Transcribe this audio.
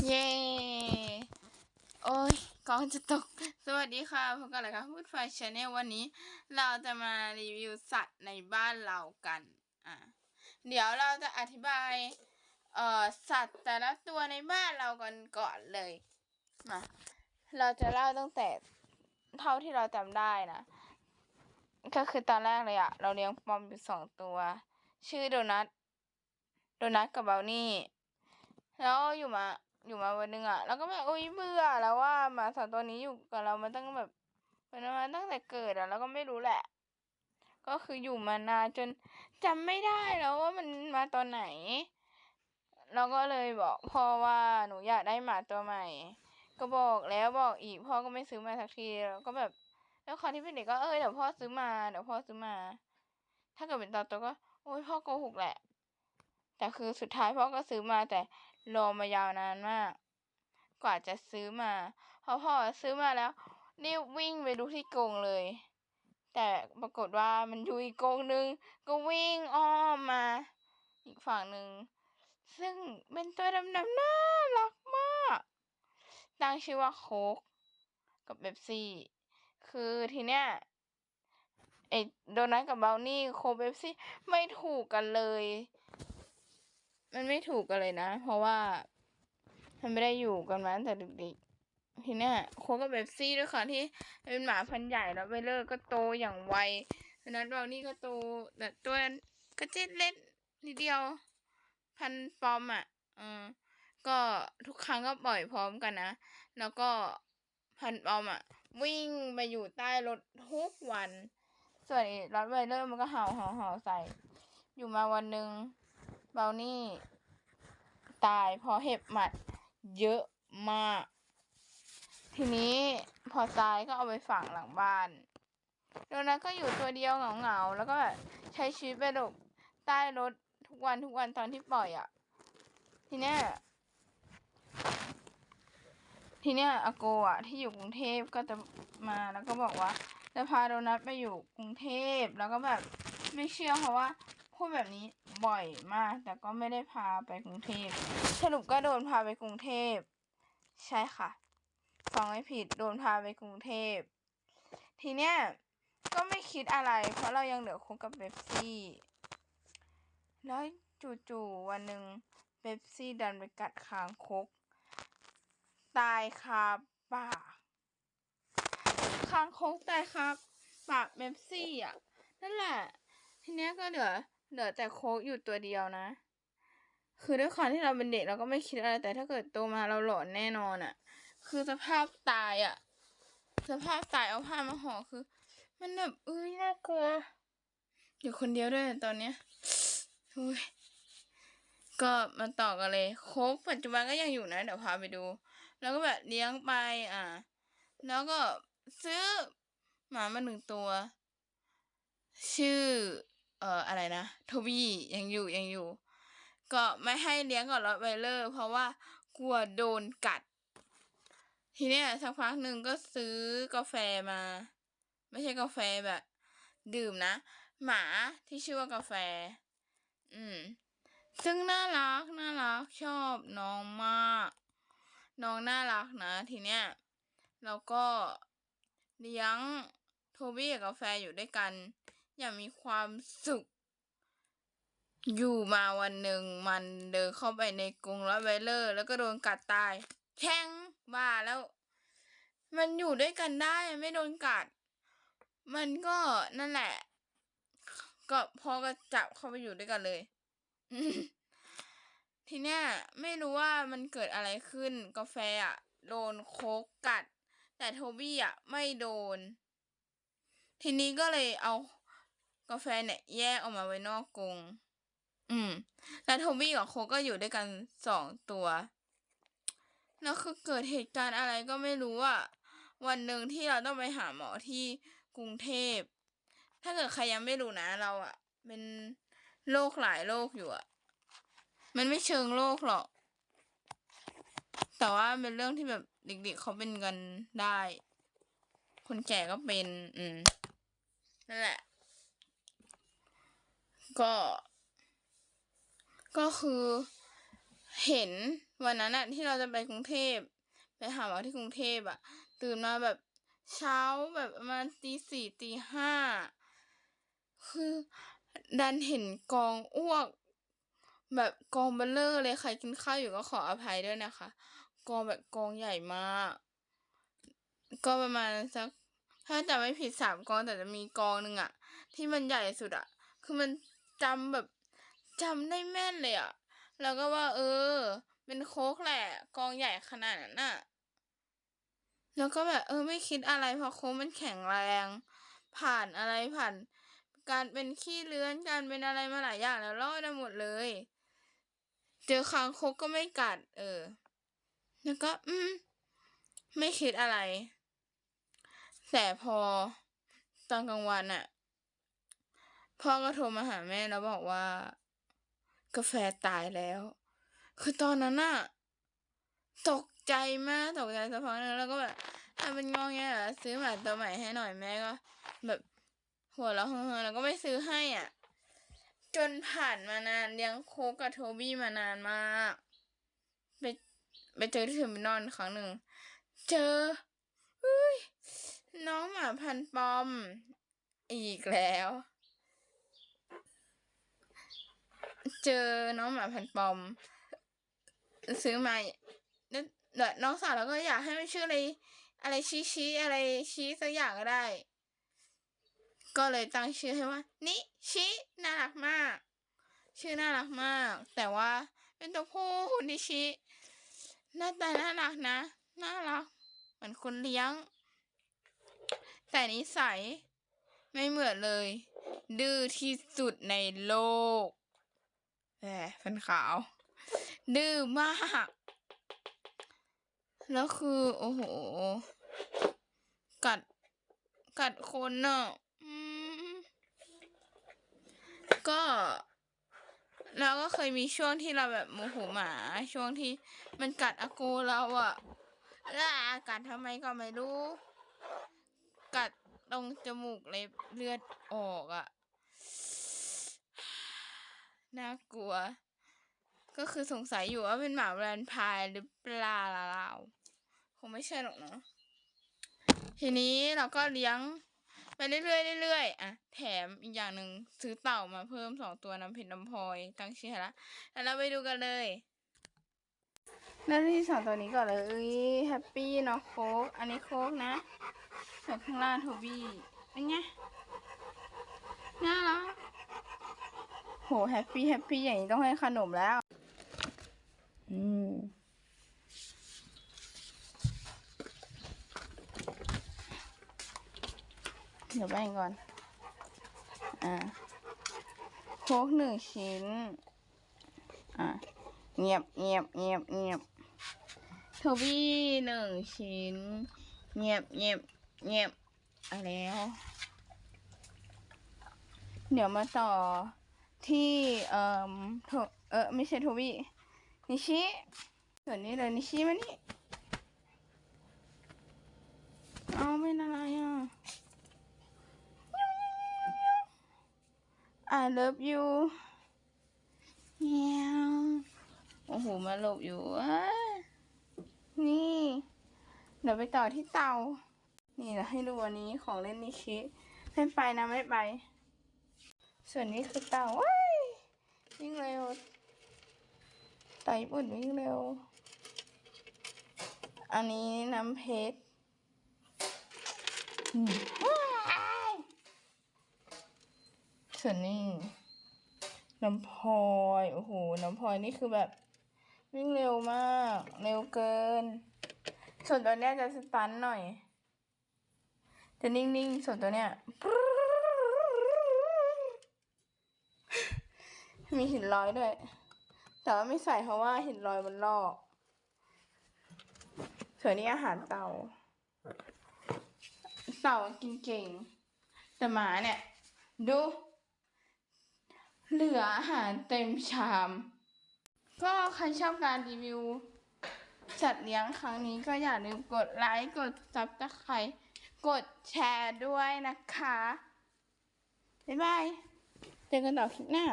เย้ โอ้ยกล้องจะตก สวัสดีค่ะพบกันเลยค่ะพูดไฟชาแนลวันนี้ เราจะมารีวิวสัตว์ในบ้านเรากัน อะ เดี๋ยวเราจะอธิบาย เอ่อ สัตว์แต่ละตัวในบ้านเรากันก่อนเลย มา เราจะเล่าตั้งแต่เท่าที่เราจำได้นะ ก็คือตอนแรกเลยอะเราเลี้ยงปอมอยู่สองตัว ชื่อโดนัท โดนัทกับเบลนี่แล้วอยู่มา อยู่มาวันหนึงอะแล้วก็แบบโอ๊ยเบื่อแล้วว่าหมาสองตัวนี้อยู่กับเรามาตั้งแบบเป็นมาตั้งแต่เกิดอะแล้วก็ไม่รู้แหละ ก็คืออยู่มานานจนจำไม่ได้แล้วว่ามันมาตอนไหนเราก็เลยบอกพ่อว่าหนูอยากได้หมาตัวใหม่ ก็บอกแล้วบอกอีกพ่อก็ไม่ซื้อมาสักทีแล้วก็แบบ แล้วคราวที่เป็นเด็กก็เออเดี๋ยวพ่อซื้อมาเดี๋ยวพ่อซื้อมา ถ้าเกิดเป็นตอนโตก็โอ๊ยพ่อโกหกแหละ แต่คือสุดท้ายพ่อก็ซื้อมาแต่ รอมายาวนานมาก กว่าจะซื้อมาพอพ่อซื้อมาแล้วรีบวิ่งไปดูที่กรงเลย แต่ปรากฏว่ามันอยู่อีกกรงนึง ก็วิ่งอ้อมมา อีกฝั่งหนึ่ง ซึ่งเป็นตัวดำๆน่ารักมาก ตั้งชื่อว่าโคกกับเบปซี่ คือทีเนี้ยไอโดนัทกับเบลนี่โคเบปซี่ไม่ถูกกันเลย มันไม่ถูกกันเลยนะ เพราะว่า มันไม่ได้อยู่กันมาตั้งแต่เด็กๆทีเนี้ยโคกกับเบปซี่ด้วยค่ะที่เป็นหมาพันธุ์ใหญ่แล้วเวเลอร์ก็โตอย่างไวดังนั้นเรานี่ก็โตแต่ตัวก็เจ็ดเล็กนิดเดียว พันปอมอะเออก็ทุกครั้งก็ปล่อยพร้อมกันนะ แล้วก็พันปอมอะ วิ่งไปอยู่ใต้รถทุกวัน ส่วนรถไวเลอร์มันก็เห่าเห่าเห่าใส่ อยู่มาวันหนึ่ง เบลนี่ตายเพราะเห็บหมัดเยอะมาก ทีนี้พอตายก็เอาไปฝังหลังบ้านโดนัทก็อยู่ตัวเดียวเหงาๆแล้วก็แบบใช้ชีวิตไปหลบใต้รถทุกวันทุกวันตอนที่ปล่อยอะ่ะ ทีเนี้ยทีเนี้ยอาโกอะที่อยู่กรุงเทพก็จะมาแล้วก็บอกว่าจะพาโดนัทไปอยู่กรุงเทพแล้วก็แบบไม่เชื่อเพราะว่า พูดแบบนี้บ่อยมาก แต่ก็ไม่ได้พาไปกรุงเทพสรุปก็โดนพาไปกรุงเทพ ใช่ค่ะฟังไม่ผิดโดนพาไปกรุงเทพ ทีเนี้ยก็ไม่คิดอะไร เพราะเรายังเหลือคงกับเบปซี่ แล้วจู่ๆวันหนึ่งเบปซี่ดันไปกัดคางคก ตายคาปากคางคกตายคาปากเบปซี่อะนั่นแหละ ทีเนี้ยก็เหลือ เหลือแต่โค้กอยู่ตัวเดียวนะ คือด้วยความที่เราเป็นเด็กเราก็ไม่คิดอะไร แต่ถ้าเกิดโตมาเราหลอนแน่นอนอะ คือสภาพตายอะ สภาพตายเอาผ้ามาห่อคือ มันแบบเอ้ยน่ากลัวอยู่คนเดียวด้วยตอนเนี้ยอุ้ยก็มาต่อกันเลย โค้กปัจจุบันก็ยังอยู่นะ เดี๋ยวพาไปดู แล้วก็แบบเลี้ยงไปอ่า แล้วก็ซื้อหมามาหนึ่งตัว ชื่อ เอ่ออะไรนะทบี้ยังอยู่ยังอยู่ ก็ไม่ให้เลี้ยงกับรอตไวเลอร์เพราะว่ากลัวโดนกัด ทีเนี้ยสักพักหนึ่งก็ซื้อกาแฟมา ไม่ใช่กาแฟแบบ ดื่มนะ หมาที่ชื่อว่ากาแฟ อืม ซึ่งน่ารักน่ารักชอบน้องมาก น้องน่ารักนะทีเนี้ยแล้วก็เลี้ยงโทบี้กับกาแฟอยู่ด้วยกัน อย่างมีความสุข อยู่มาวันหนึ่งมันเดินเข้าไปในกรงรอตไวเลอร์ แล้วก็โดนกัดตายแช่งบ้าแล้ว มันอยู่ด้วยกันได้ไม่โดนกัด มันก็นั่นแหละ ก็พอก็จับเข้าไปอยู่ด้วยกันเลยทีเนี้ยไม่รู้ว่ามันเกิดอะไรขึ้น กาแฟอะโดนโคกกัด แต่โทบี้อะไม่โดน ทีนี้ก็เลยเอา กาแฟเนี่ยแยกออกมาไว้นอกกรงอืม แล้วโทบี้กับโคก็อยู่ด้วยกันสองตัว แล้วคือเกิดเหตุการณ์อะไรก็ไม่รู้อะวันหนึ่งที่เราต้องไปหาหมอที่กรุงเทพ ถ้าเกิดใครยังไม่รู้นะเราอะเป็นโรคหลายโรคอยู่อะมันไม่เชิงโรคหรอก แต่ว่าเป็นเรื่องที่แบบเด็กๆเขาเป็นกันได้ คนแก่ก็เป็น อืม นั่นแหละ ก็ ก็คือเห็นวันนั้นอะที่เราจะไปกรุงเทพไปหาหมอที่กรุงเทพอะตื่นมาแบบเช้าแบบประมาณตีสี่ตีห้าคือดันเห็นกองอ้วก แบบกองเบลเลอร์เลยใครกินข้าวอยู่ก็ขออภัยด้วยนะคะ กองแบบกองใหญ่มาก ก็ประมาณสักถ้าจำไม่ผิดสามกองแต่จะมีกองหนึ่งอะที่มันใหญ่สุดอะคือมัน จำแบบจำได้แม่นเลยอะแล้วก็ว่า เออ เป็นโค้กแหละ กองใหญ่ขนาดนั้นน่ะแล้วก็แบบ เออ ไม่คิดอะไรเพราะโค้กมันแข็งแรง ผ่านอะไรผ่าน การเป็นขี้เลื้อนการเป็นอะไรมาหลายอย่างแล้วรอดมาหมดเลย เจอคางคกก็ไม่กัด เออ แล้วก็ อืม ไม่คิดอะไร แต่พอตอนกลางวันอะ พ่อก็โทรมาหาแม่แล้วบอกว่า กาแฟตายแล้ว คือตอนนั้นอะตกใจมากตกใจสักพักนึงแล้วก็แบบทำเป็นงองแงเหรอซื้อหมาตัวใหม่ให้หน่อยแม่ก็ แบบหัวเราะเฮ้อแล้วก็ไม่ซื้อให้อะ จนผ่านมานานเลี้ยงโคกับโทบี้มานานมากไปไปเจอที่เทอร์มินอลครั้งหนึ่ง เจออุ้ยน้องหมาพันปอม อีกแล้ว เจอน้องหมาพันปอม ซื้อมาแล้วเดี๋ยวน้องสาวเราก็อยากให้มันชื่ออะไร อะไรชี้ชี้อะไรชี้สักอย่างก็ได้ ก็เลยตั้งชื่อให้ว่า นิชิน่ารักมาก ชื่อน่ารักมาก แต่ว่าเป็นตัวผู้นิชิหน้าตาน่ารักนะ น่ารัก เหมือนคนเลี้ยง แต่นิสัยไม่เหมือนเลย ดื้อที่สุดในโลก แหมฟันขาว ดื้อมาก แล้วคือ โอ้โห กัด กัดคนเนอะก็เราก็เคยมีช่วงที่เราแบบโมโหหมา ช่วงที่มันกัดอากูเราอะแล้วกัดทำไมก็ไม่รู้ กัดตรงจมูกเลยเลือดออกอะ น่ากลัว ก็คือสงสัยอยู่ว่าเป็นหมาแรนพายหรือเปล่าเราคงไม่ใช่หรอกเนาะทีนี้เราก็เลี้ยงไปเรื่อยๆเรื่อยๆอะแถมอีกอย่างหนึ่งซื้อเต่ามาเพิ่มสองตัวน้ำเพชรน้ำพลอยตั้งชื่อละแล้วเราไปดูกันเลยเริ่มที่สองตัวนี้ก่อนเลยแฮปปี้เนาะโค้กอันนี้โค้กนะส่วนข้างล่างโทบี้เป็นไงน่ารักโหแฮปปี้แฮปปี้อย่างนี้ต้องให้ขนมแล้ว อืมเดี๋ยวแบ่งก่อน อ่าโค้กหนึ่งชิ้น อ่าเงียบเงียบเงียบเงียบโทบี้หนึ่งชิ้น เงียบเงียบเงียบอะแล้ว เดี๋ยวมาต่อ ที่เอ่อโเออไม่ใช่โทบี้นิชิส่วนนี้เลยนิชิมานี่เอาเป็นอะไรอะ I love you เงี้ยวโอ้โหมาหลบอยู่อะนี่ เดี๋ยวไปต่อที่เตา นี่เดี๋ยวให้ดูอันนี้ของเล่นนิชิไม่ไปนะไม่ไป ส่วนนี้คือเตาว้า วิ่งเร็วเตาญี่ปุ่นวิ่งเร็ว อันนี้น้ำเพชรอืมว้ายส่วนนี้น้ำพลอยโอ้โหน้ำพลอยนี่คือแบบ วิ่งเร็วมาก เร็วเกิน ส่วนตัวเนี้ยจะสตันหน่อย จะนิ่งๆ ส่วนตัวเนี้ย มีหินลอยด้วย แต่ว่าไม่ใส่เพราะว่าหินลอยมันลอกส่วนนี้อาหารเต่า เต่ากินเก่ง แต่หมาเนี่ย ดู เหลืออาหารเต็มชาม ก็ใครชอบการรีวิวสัตว์เลี้ยงครั้งนี้ก็อย่าลืมกดไลค์ กดซับสไครต์กดแชร์ด้วยนะคะ บ๊ายบาย เจอกันต่อคลิปหน้า